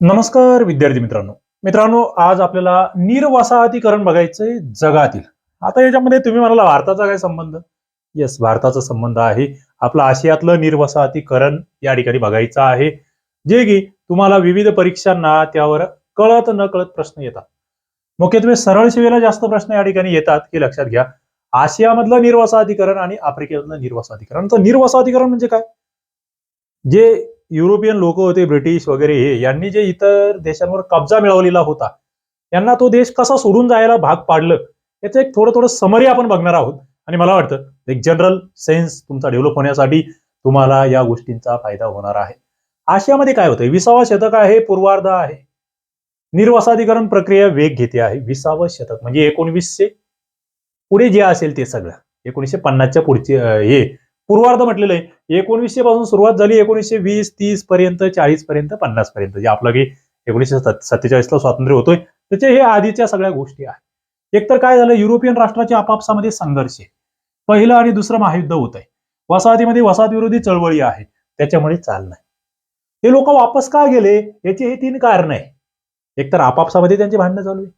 नमस्कार विद्यार्थी मित्रांनो. मित्रांनो आज आपल्याला निर्वसाहतीकरण बघायचंय जगातील. आता याच्यामध्ये तुम्ही म्हणाला भारताचा काय संबंध? येस भारताचा संबंध आहे. आपलं आशियातलं निर्वसाहतीकरण या ठिकाणी बघायचं आहे. जे की तुम्हाला विविध परीक्षांना त्यावर कळत न कळत प्रश्न येतात. मुख्यत्वे सरळ सेवेला जास्त प्रश्न या ठिकाणी येतात हे लक्षात घ्या. आशियामधलं निर्वसाहतीकरण आणि आफ्रिकेमधलं निर्वसाहतीकरण तर निर्वसाहतीकरण म्हणजे काय? जे युरोपियन लोक होते ब्रिटिश वगैरे हे यांनी जे इतर देशांवर कब्जा मिळवलेला होता यांना तो देश कसा सोडून जायला भाग पाडलं याचं एक थोडं थोडं समरी आपण बघणार आहोत. आणि मला वाटतं एक जनरल सेन्स तुमचा डेव्हलप होण्यासाठी तुम्हाला या गोष्टींचा फायदा होणार आहे. आशियामध्ये काय होतंय? विसावा शतक आहे पूर्वार्ध आहे. निर्वसादीकरण प्रक्रिया वेग घेते आहे. विसावं शतक म्हणजे एकोणवीसशे पुढे जे असेल ते सगळं. एकोणीसशे पन्नासच्या पुढचे हे पूर्वार्ध म्हटलेलं आहे. एकोणीसशे पासून सुरुवात झाली एकोणीसशे वीस तीस पर्यंत चाळीस पर्यंत पन्नास पर्यंत. जे आपलं की एकोणीसशे सत्तेचाळीसला स्वातंत्र्य होतोय. त्याच्या हे आधीच्या सगळ्या गोष्टी आहेत. एकतर काय झालं युरोपियन राष्ट्राच्या आपापसामध्ये संघर्ष आहे. पहिलं आणि दुसरं महायुद्ध होत आहे. वसाहतीमध्ये वसाहत विरोधी चळवळी आहे. त्याच्यामुळे चाल नाही हे लोक वापस का गेले? याचे हे तीन कारण आहे. एकतर आपापसामध्ये त्यांची भांडणं चालू आहे.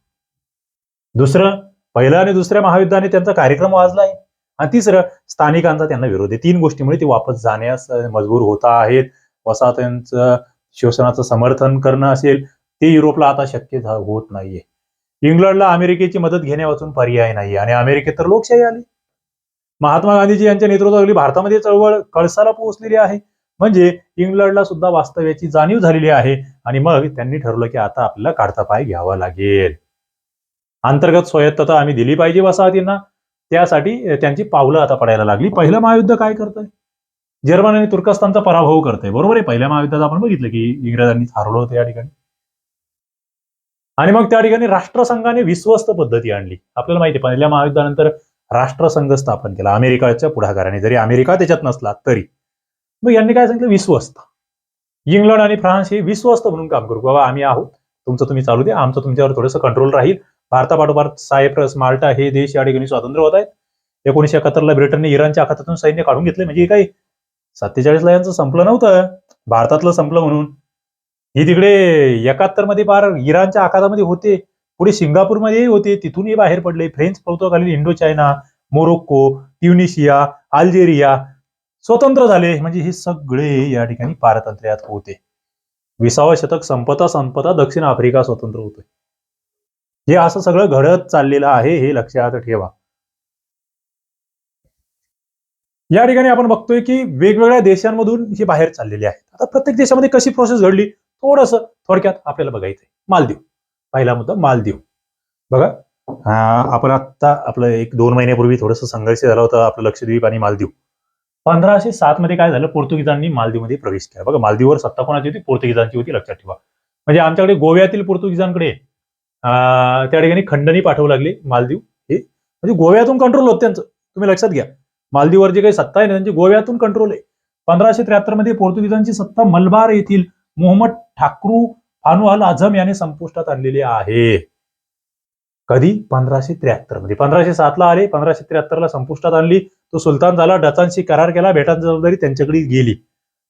दुसरं पहिलं आणि दुसऱ्या महायुद्धाने त्यांचा कार्यक्रम वाजला आहे आणि तिसरं स्थानिकांचा त्यांना विरोध आहे. तीन गोष्टीमुळे ते वापस जाण्यास मजबूर होत आहेत. वसाहतांचं शोषणाचं समर्थन करणं असेल ते युरोपला आता शक्य होत नाहीये. इंग्लंडला अमेरिकेची मदत घेण्यापासून पर्याय नाही आणि अमेरिकेत तर लोकशाही आली. महात्मा गांधीजी यांच्या नेतृत्वाखाली भारतामध्ये चळवळ कळसाला पोहोचलेली आहे. म्हणजे इंग्लंडला सुद्धा वास्तव्याची जाणीव झालेली आहे. आणि मग त्यांनी ठरवलं की आता आपल्याला काढता पाय घ्यावा लागेल. अंतर्गत स्वायत्तता आम्ही दिली पाहिजे वसाहतींना. त्यासाठी त्यांची पावलं आता पडायला लागली. पहिलं महायुद्ध काय करतंय? जर्मन आणि तुर्कस्तानचा पराभव करतंय. बरोबर आहे पहिल्या महायुद्धात आपण बघितलं की इंग्रजांनी हरवलं होतं या ठिकाणी. आणि मग त्या ठिकाणी राष्ट्रसंघाने विश्वस्त पद्धती आणली. आपल्याला माहिती आहे पहिल्या महायुद्धानंतर राष्ट्रसंघ स्थापन केला. अमेरिकाच्या पुढाकाराने. जरी अमेरिका त्याच्यात नसला तरी. मग यांनी काय सांगितलं? विश्वस्त. इंग्लंड आणि फ्रान्स हे विश्वस्त म्हणून काम करू. बाबा आम्ही आहोत. तुमचं तुम्ही चालू द्या. आमचं तुमच्यावर थोडंसं कंट्रोल राहील. भारतापाठोपाठ सायप्रस माल्टा हे देश या ठिकाणी स्वातंत्र्य होत आहेत. एकोणीशे एकाहत्तरला ब्रिटनने इराणच्या आखातातून सैन्य काढून घेतले. म्हणजे काही सत्तेचाळीसला यांचं संपलं नव्हतं. भारतातलं संपलं म्हणून. ही तिकडे एकाहत्तरमध्ये पार इराणच्या आखातामध्ये होते. पुढे सिंगापूरमध्येही होते. तिथूनही बाहेर पडले. French प्रभुत्वाखालील Indo China Morocco Tunisia Algeria स्वतंत्र झाले. म्हणजे हे सगळे या ठिकाणी पारतंत्र्यात होते. विसावं शतक संपता संपता दक्षिण आफ्रिका स्वतंत्र होतोय. हे असं सगळं घडत चाललेलं आहे हे लक्षात ठेवा. या ठिकाणी आपण बघतोय की वेगवेगळ्या देशांमधून हे बाहेर चाललेले आहेत. आता प्रत्येक देशामध्ये कशी प्रोसेस घडली? थोडस थोडक्यात आपल्याला बघायचंय. मालदीव. पहिला मुद्दा मालदीव. बघा आपण आता आपलं एक दोन महिन्यापूर्वी थोडंसं संघर्ष झाला होता आपलं लक्षद्वीप आणि मालदीव. पंधराशे सात मध्ये काय झालं? पोर्तुगीजांनी मालदीवमध्ये प्रवेश केला. बघा मालदीववर सत्ता कोणाची होती? पोर्तुगीजांची होती लक्षात ठेवा. म्हणजे आमच्याकडे गोव्यातील पोर्तुगीजांकडे त्या ठिकाणी खंडणी पाठवू लागली मालदीव. हे म्हणजे गोव्यातून कंट्रोल होत त्यांचं. तुम्ही लक्षात घ्या. मालदीववर जे काही सत्ता आहे ना त्यांची गोव्यातून कंट्रोल आहे. पंधराशे त्र्याहत्तरमध्ये पोर्तुगीजांची सत्ता मलबार येथील मोहम्मद ठाकरू फानू अल आझम याने संपुष्टात आणलेली आहे. कधी? पंधराशे त्र्याहत्तरमध्ये. पंधराशे सातला आले पंधराशे त्र्याहत्तरला संपुष्टात आणली. तो सुलतान झाला डचांशी करार केला बेटांची जबाबदारी त्यांच्याकडे गेली.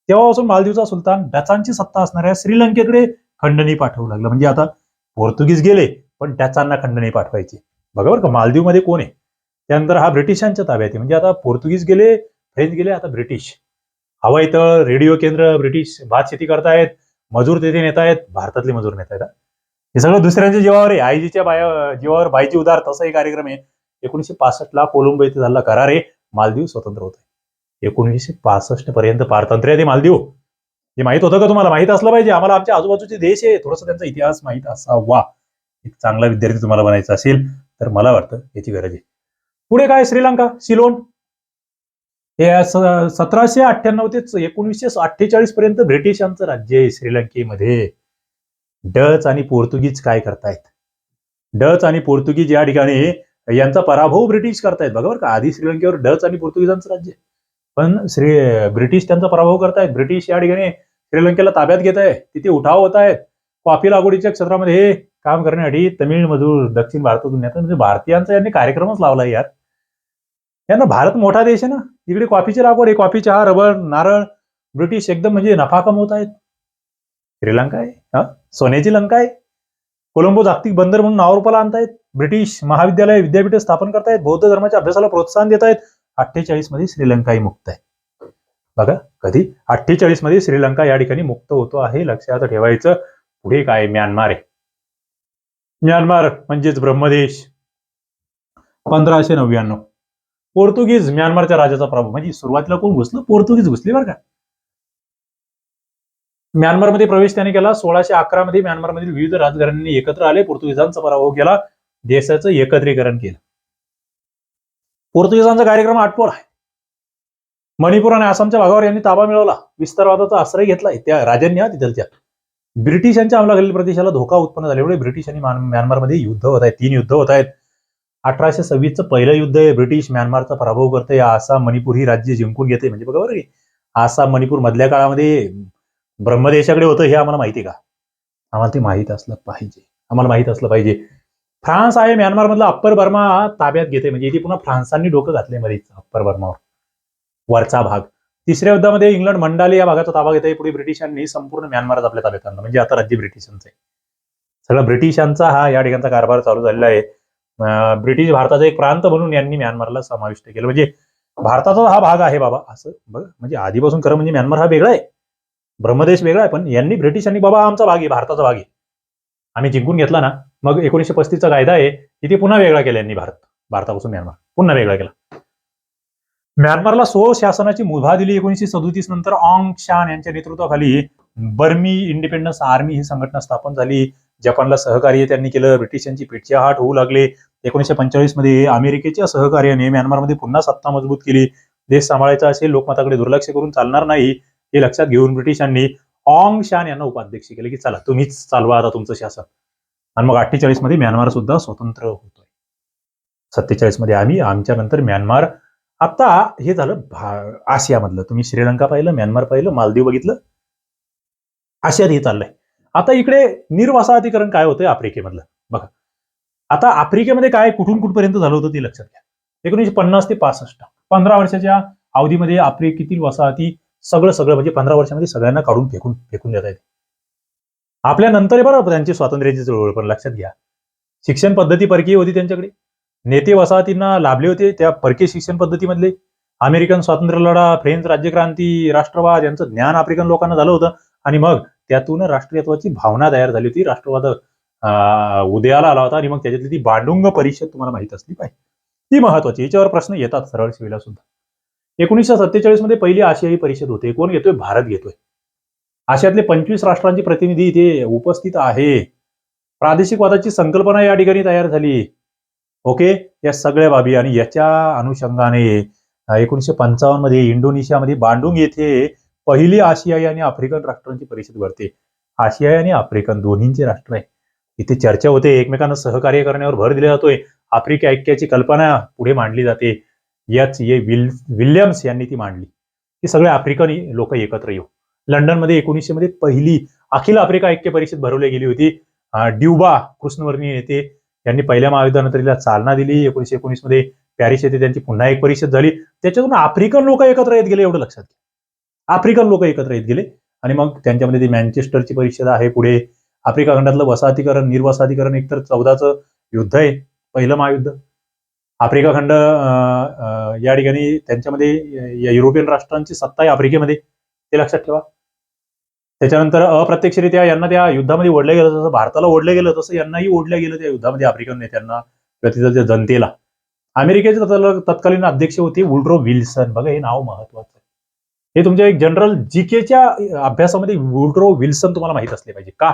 तेव्हापासून मालदीवचा सुलतान डचांची सत्ता असणाऱ्या श्रीलंकेकडे खंडणी पाठवू लागला. म्हणजे आता पोर्तुगीज गेले पण डचांना खंडणी पाठवायची. बघा बरं का मालदीवमध्ये कोण आहे? त्यानंतर हा ब्रिटिशांच्या ताब्यात आहे. म्हणजे आता पोर्तुगीज गेले फ्रेंच गेले आता ब्रिटिश. हवाई तळ रेडिओ केंद्र ब्रिटिश भात शेती करतायत मजूर तेथे नेत आहेत भारतातले मजूर नेत आहेत हे सगळं दुसऱ्यांच्या जीवावर आहे. आईजीच्या बाया जीवावर बाईची उदार तसा एक कार्यक्रम आहे. एकोणीशे पासष्ट ला कोलंबो येथे झाला करार आहे. मालदीव स्वतंत्र होत आहे एकोणीसशे पासष्ट पर्यंत पारतंत्र्य आहे ते मालदीव. हे माहीत होतं का तुम्हाला? माहीत असलं पाहिजे. आम्हाला आमच्या आजूबाजूचे देश आहे. थोडस त्यांचा इतिहास माहीत असावा. एक चांगला विद्यार्थी तुम्हाला बनायचा असेल तर मला वाटतं याची गरज आहे. पुढे काय? श्रीलंका? सिलोन हे सतराशे अठ्ठ्याण्णव ते एकोणीसशे अठ्ठेचाळीस पर्यंत ब्रिटिशांचं राज्य आहे श्रीलंकेमध्ये. डच आणि पोर्तुगीज काय करतायत? डच आणि पोर्तुगीज या ठिकाणी यांचा पराभव ब्रिटिश करतायत. बघा बरं का आधी श्रीलंकेवर डच आणि पोर्तुगीजांचं राज्य पण श्री ब्रिटिश त्यांचा पराभव करतायत. ब्रिटिश या ठिकाणी श्रीलंकेला ताब्यात घेत आहे. तिथे उठाव होत आहेत कॉफी लागवडीच्या क्षेत्रामध्ये हे काम करण्यासाठी तमिळ मजूर दक्षिण भारतातून येतात म्हणजे भारतीयांचा यांनी कार्यक्रमच लावला यात. यांना भारत मोठा देश आहे ना? इकडे कॉफीची लागवड आहे. कॉफी चहा रबर नारळ ब्रिटिश एकदम म्हणजे नफा कमवत आहेत. श्रीलंका आहे. हा? सोन्याची लंका आहे. कोलंबो जागतिक बंदर म्हणून नावारूपाला आणतायत. ब्रिटिश महाविद्यालय विद्यापीठ स्थापन करतायत. बौद्ध धर्माच्या अभ्यासाला प्रोत्साहन देत आहेत अठ्ठेचाळीसमध्ये श्रीलंकाही मुक्त आहे. बघा कधी? अठ्ठेचाळीसमध्ये श्रीलंका या ठिकाणी मुक्त होतो आहे लक्षात ठेवायचं. पुढे काय? म्यानमार आहे. म्यानमार म्हणजेच ब्रह्मदेश. पंधराशे नव्याण्णव. पोर्तुगीज म्यानमारच्या राजाचा प्रभाव. म्हणजे सुरुवातीला कोण घुसलं? पोर्तुगीज घुसले बरं का. म्यानमारमध्ये प्रवेश त्याने केला. सोळाशे अकरा मध्ये म्यानमारमधील विविध राजघराण्यांनी एकत्र आले. पोर्तुगीजांचा पराभव केला. देशाचं एकत्रीकरण केलं. पोर्तुगीजांचा कार्यक्रम आठवड आहे. मणिपूर आणि आसामच्या भागावर यांनी ताबा मिळवला. विस्तारवादाचा आश्रय घेतलाय. त्या राजांनी हा तिथलच्या. ब्रिटिशांच्या अंमलाखालील प्रदेशाला धोका उत्पन्न झाल्यामुळे ब्रिटिश आणि म्यानमारमध्ये युद्ध होत आहेत. तीन युद्ध होत आहेत. अठराशे सव्वीसचं पहिलं युद्ध आहे. ब्रिटिश म्यानमारचा पराभव करते. आसाम मणिपूर ही राज्य जिंकून घेते. म्हणजे बघा बरं की आसाम मणिपूर मधल्या काळामध्ये ब्रह्मदेशाकडे होतं हे आम्हाला माहिती का? आम्हाला ते माहीत असलं पाहिजे. आम्हाला माहीत असलं पाहिजे. फ्रान्स आहे म्यानमारमधला अप्पर बर्मा ताब्यात घेते. म्हणजे इथे पुन्हा फ्रान्सांनी डोकं घातले मध्येच अप्पर बर्मावर. वरचा भाग. तिसऱ्या युद्धामध्ये इंग्लंड मंडाले या भागाचा ताबा घेते पुढे ब्रिटिशांनी संपूर्ण म्यानमारच आपल्या ताब्यात आणलं. म्हणजे आता राज्य ब्रिटिशांचं आहे. सगळं ब्रिटिशांचा हा या ठिकाणचा कारभार चालू झालेला आहे. ब्रिटिश भारताचा एक प्रांत म्हणून यांनी म्यानमारला समाविष्ट केलं. म्हणजे भारताचा हा भाग आहे बाबा असं बघ. म्हणजे आधीपासून खरं म्हणजे म्यानमार हा वेगळा आहे. ब्रह्मदेश वेगळा आहे पण यांनी ब्रिटिशांनी बाबा आमचा भाग आहे भारताचा भाग आहे. आम्ही जिंकून घेतला ना. मग एकोणीशे पस्तीसचा कायदा आहे इथे पुन्हा वेगळा केला यांनी भारत भारतापासून म्यानमार. पुन्हा वेगळा केला. म्यानमारला स्व शासनाची मुभा दिली एकोणीशे सदोतीस नंतर ऑंग शान यांच्या नेतृत्वाखाली बर्मी इंडिपेंडन्स आर्मी ही संघटना स्थापन झाली. जपानला सहकार्य त्यांनी केलं. ब्रिटिशांची पिठच्या होऊ लागले. एकोणीशे पंचेचाळीसमध्ये अमेरिकेच्या सहकार्याने म्यानमारमध्ये पुन्हा सत्ता मजबूत केली. देश सांभाळायचा असेल लोकमताकडे दुर्लक्ष करून चालणार नाही हे लक्षात घेऊन ब्रिटिशांनी ऑंग शान यांना उपाध्यक्ष केले की चला तुम्हीच चालवा आता तुमचं शासन. आणि मग अठ्ठेचाळीसमध्ये म्यानमार सुद्धा स्वतंत्र होतोय. सत्तेचाळीसमध्ये आम्ही आमच्या नंतर म्यानमार आता हे झालं भा- आशियामधलं. तुम्ही श्रीलंका पाहिलं म्यानमार पाहिलं मालदीव बघितलं. आशियात हे चाललंय. आता इकडे निर्वसाहतीकरण काय होतंय? आफ्रिकेमधलं. बघा. आता आफ्रिकेमध्ये काय कुठून कुठपर्यंत झालं होतं ते लक्षात घ्या. एकोणीशे पन्नास ते पासष्ट. पंधरा वर्षाच्या अवधीमध्ये आफ्रिकेतील वसाहती सगळं सगळं म्हणजे पंधरा वर्षामध्ये सगळ्यांना काढून फेकून फेकून देता येते. आपल्या नंतर बरोबर त्यांची स्वातंत्र्याची चळवळ पण लक्षात घ्या. शिक्षण पद्धती परकीय होती त्यांच्याकडे. नेते वसाहतींना लाभले होते त्या परकीय शिक्षण पद्धतीमधले. अमेरिकन स्वातंत्र्य लढा फ्रेंच राज्यक्रांती राष्ट्रवाद यांचं ज्ञान आफ्रिकन लोकांना झालं होतं. आणि मग त्यातून राष्ट्रीयत्वाची भावना तयार झाली होती. राष्ट्रवाद उदयाला आला होता. आणि मग त्याच्यातली ती बांडुंग परिषद तुम्हाला माहीत असली पाहिजे. ती महत्वाची याच्यावर प्रश्न येतात सरळ शिवेला सुद्धा. एकोणीसशे सत्तेचाळीसमध्ये पहिली आशियाई परिषद होते. कोण घेतोय? भारत घेतोय. आशियातले पंचवीस राष्ट्रांचे प्रतिनिधी इथे उपस्थित आहे. प्रादेशिकवादाची संकल्पना या ठिकाणी तयार झाली. ओके? या सगळ्या बाबी आणि याच्या अनुषंगाने एकोणीसशे पंचावन्नमध्ये इंडोनेशियामध्ये बांडुंग येथे पहिली आशियाई आणि आफ्रिकन राष्ट्रांची परिषद भरते आशियाई आणि आफ्रिकन दोन्हींचे राष्ट्र आहे. इथे चर्चा होते एकमेकांना सहकार्य करण्यावर भर दिला जातोय. आफ्रिका ऐक्याची कल्पना पुढे मांडली जाते. याच ये विल विल्यम्स यांनी ती मांडली. की सगळे आफ्रिकन लोक एकत्र येऊ. लंडनमध्ये एकोणीसशे मध्ये पहिली अखिल आफ्रिका ऐक्य परिषद भरवली गेली होती. ड्युबा कृष्णवर्णी येते यांनी पहिल्या महायुद्धानंतर चालना दिली. एकोणीशे एकोणीसमध्ये पॅरिस येथे त्यांची पुन्हा एक परिषद झाली. त्याच्यातून आफ्रिकन लोक एकत्र येत गेले एवढं लक्षात घ्या. आफ्रिकन लोक एकत्र येत गेले. आणि मग त्यांच्यामध्ये ती मँचेस्टरची परिषद आहे पुढे. आफ्रिका खंडातलं वसाहतीकरण निर्वसाहतीकरण एकतर चौदाचं युद्ध आहे पहिलं महायुद्ध. आफ्रिका खंड अं, या ठिकाणी त्यांच्यामध्ये या युरोपियन राष्ट्रांची सत्ता आहे आफ्रिकेमध्ये. ते लक्षात ठेवा. त्याच्यानंतर अप्रत्यक्षरित्या यांना त्या युद्धामध्ये ओढलं गेलं जसं भारताला ओढलं गेलं तसं यांनाही ओढलं गेलं त्या युद्धामध्ये आफ्रिकन नेत्यांना किंवा तिथं त्या जनतेला. अमेरिकेचे तत्कालीन अध्यक्ष होते वुल्ड्रो विल्सन. बघा हे नाव महत्वाचं आहे. हे तुमच्या एक जनरल जीकेच्या अभ्यासामध्ये वुल्ड्रो विल्सन तुम्हाला माहीत असले पाहिजे. का?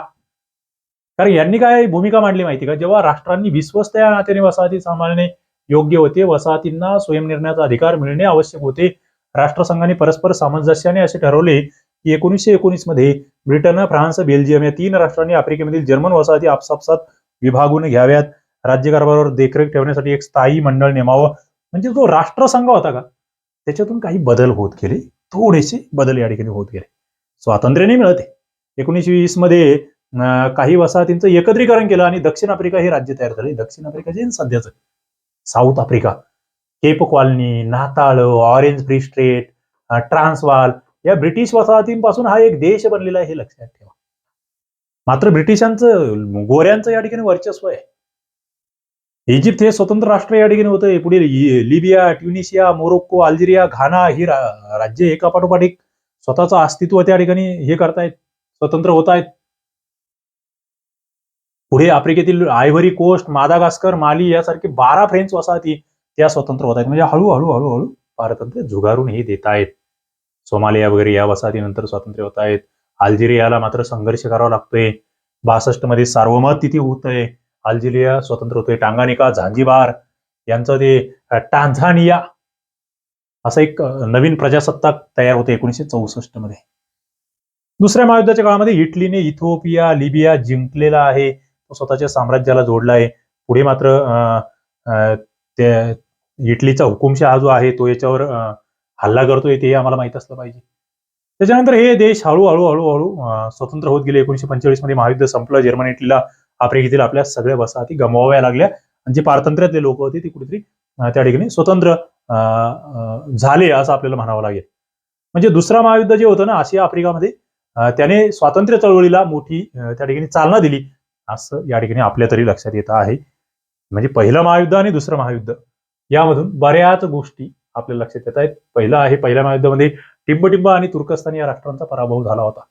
कारण यांनी काय भूमिका मांडली माहिती का? जेव्हा राष्ट्रांनी विश्वस्त या नात्याने वसाहती सांभाळणे योग्य होते वसाहतींना स्वयंनिर्णयाचा अधिकार मिळणे आवश्यक होते. राष्ट्रसंघाने परस्पर सामंजस्याने असे ठरवले की एकोणीसशे एकोणीसमध्ये ब्रिटन फ्रान्स बेल्जियम या तीन राष्ट्रांनी आफ्रिकेमधील जर्मन वसाहती आपसापसात विभागून घ्याव्यात. राज्यकारभारावर देखरेख ठेवण्यासाठी एक स्थायी मंडळ नेमावं. म्हणजे जो राष्ट्रसंघ होता का? त्याच्यातून काही बदल होत गेले. थोडेसे बदल या ठिकाणी होत गेले. स्वातंत्र्य नाही मिळते. एकोणीसशे वीसमध्ये काही वसाहतींचं एकत्रीकरण केलं आणि दक्षिण आफ्रिका हे राज्य तयार झाले. दक्षिण आफ्रिका जे सध्याचं. South Africa. Cape Colony Natal Orange Free State Transvaal या ब्रिटिश वसाहतींपासून हा एक देश बनलेला आहे हे लक्षात ठेवा. मात्र ब्रिटिशांचं गोऱ्यांचं या ठिकाणी वर्चस्व आहे. इजिप्त हे स्वतंत्र राष्ट्र या ठिकाणी होतं. पुढे Libya Tunisia Morocco Algeria Ghana ही रा- राज्य एकापाठोपाठ एक स्वतःचं अस्तित्व त्या ठिकाणी हे करतायत स्वतंत्र होत आहेत पुढे आफ्रिकेतील आयव्हरी कोस्ट मादागास्कर माली यासारखे बारा फ्रेंच वसाहती त्या स्वतंत्र होत आहेत म्हणजे हळूहळू हळूहळू पारतंत्र्य झुगारून हे देत आहेत सोमालिया वगैरे या वसाहतीनंतर स्वातंत्र्य होत आहेत. अल्जेरियाला मात्र संघर्ष करावा लागतोय. बासष्टमध्ये सार्वमत तिथे होतंय अल्जेरिया स्वतंत्र होतोय. टांगानिका झांजीबार यांचं ते टांझानिया असं एक नवीन प्रजासत्ताक तयार होते एकोणीसशे चौसष्टमध्ये दुसऱ्या महायुद्धाच्या काळामध्ये इटलीने इथिओपिया लिबिया जिंकलेला आहे. तो स्वतःच्या साम्राज्याला जोडला आहे. पुढे मात्र अ, इटलीचा हुकुमशहा जो आहे तो याच्यावर हल्ला करतोय ते आम्हाला माहीत असलं पाहिजे. त्याच्यानंतर हे देश हळूहळू हळूहळू स्वतंत्र होत गेले. एकोणीशे पंचेचाळीसमध्ये महायुद्ध संपलं. जर्मनी इटलीला आफ्रिकेतील आपल्या सगळ्या वसाहती गमवाव्या लागल्या. आणि जे पारतंत्र्यातले लोक होते ते कुठेतरी त्या ठिकाणी स्वतंत्र झाले असं आपल्याला म्हणावं लागेल. म्हणजे दुसरा महायुद्ध जे होतं ना आशिया आफ्रिकामध्ये त्याने स्वातंत्र्य चळवळीला मोठी त्या ठिकाणी चालना दिली. असं या ठिकाणी आपल्या तरी लक्षात येत आहे. म्हणजे पहिलं महायुद्ध आणि दुसरं महायुद्ध. यामधून बऱ्याच गोष्टी आपल्या लक्षात येत आहेत. पहिलं आहे पहिल्या महायुद्धामध्ये टिंबटिंब आणि तुर्कस्तान या राष्ट्रांचा पराभव झाला होता.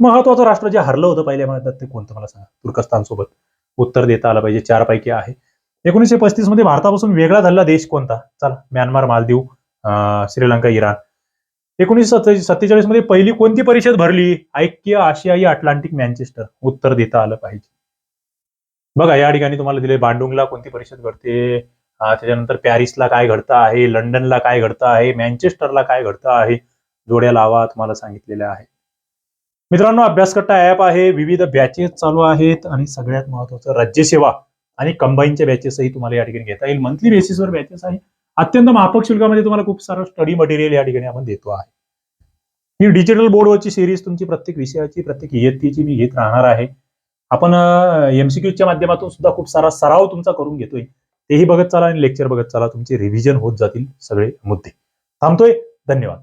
महत्वाचं राष्ट्र जे हरलं होतं पहिल्या महायुद्धात ते कोणतं? मला सांगा. तुर्कस्तान सोबत. उत्तर देता आलं पाहिजे. चार पैकी आहे. एकोणीसशे पस्तीसमध्ये भारतापासून वेगळा झालेला देश कोणता? चला म्यानमार मालदीव श्रीलंका इराण. एकोणीसशे सत्तेचाळीसमध्ये पहिली कोणती परिषद भरली? ऐक्य आशियाई अटलांटिक मॅन्चेस्टर. उत्तर देता आलं पाहिजे. बघा या ठिकाणी तुम्हाला दिले बांडुंगला कोणती परिषद भरते त्याच्यानंतर पॅरिसला काय घडतं आहे लंडनला काय घडतं आहे मँचेस्टरला काय घडतं आहे जोड्या लावा तुम्हाला सांगितलेल्या आहे मित्रांनो अभ्यासकट्टा ऍप आहे विविध बॅचेस चालू आहेत आणि सगळ्यात महत्वाचं राज्यसेवा आणि कंबाईनच्या बॅचेसही तुम्हाला या ठिकाणी घेता येईल. मंथली बेसिसवर बॅचेस आहे. अत्यंत माफक शुल्कामध्ये तुम्हाला खूप सारं स्टडी मटेरियल या ठिकाणी आपण देतो आहे. ही डिजिटल बोर्डवरची सिरीज तुमची प्रत्येक विषयाची प्रत्येक इयत्तेची मी घेत राहणार आहे. आपण एमसीक्यूच्या माध्यमातून सुद्धा खूप सारा सराव तुमचा करून घेतोय. तेही बघत चला आणि लेक्चर बघत चला. तुमचे रिव्हिजन होत जातील सगळे मुद्दे. थांबतोय. धन्यवाद.